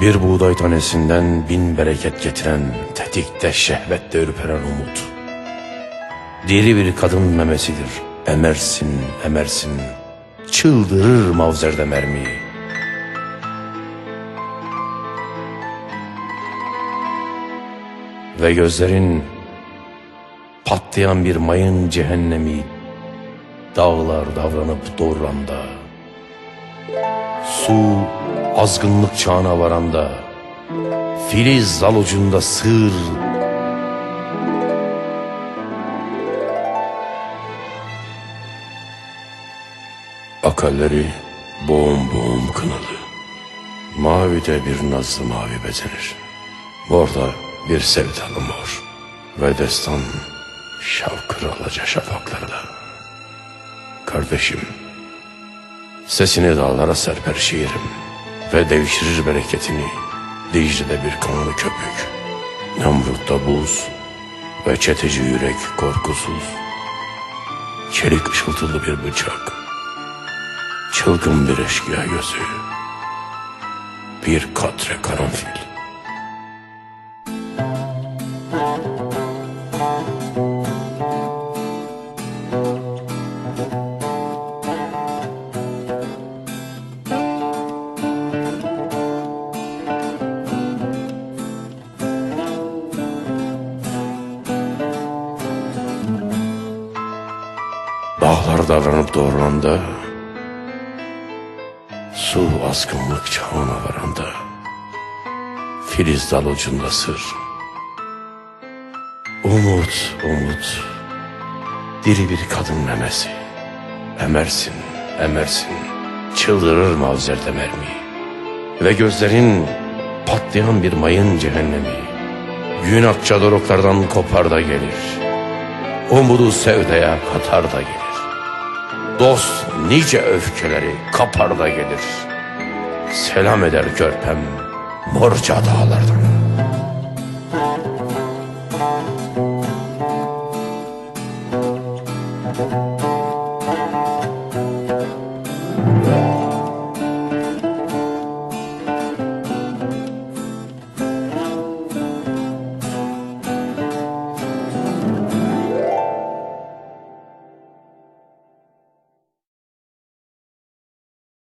Bir buğday tanesinden bin bereket getiren, tetikte şehvette ürperen umut. Diri bir kadın memesidir. Emersin, emersin, çıldırır mavzerde mermiyi. Ve gözlerin patlayan bir mayın cehennemi dağlar davranıp doğranda su azgınlık çağına varanda filiz zal ucunda sığır. Akalleri boğum boğum kınalı. Mavide bir nazlı mavi bezenir orada bir sevdalı mor ve destan şavkır alaca şafaklarda kardeşim Sesini dağlara serper şiirim Ve devşirir bereketini. Dicle'de bir kanlı köpük Nemrut'ta buz Ve çeteci yürek korkusuz. Çelik ışıltılı bir bıçak Çılgın bir eşkıya gözü Bir katre karanfil Dağlar davranıp doğrulanda Su azgınlık çağına varanda Filiz dal ucunda sır. Umut, umut Diri bir kadın memesi Emersin, emersin Çıldırır mavzerde mermi Ve gözlerin patlayan bir mayın cehennemi Gün akça doruklardan kopar da gelir. Umudu sevdaya katar da gelir Dost nice öfkeleri kapar da gelir. Selam eder körpem morca dağlardan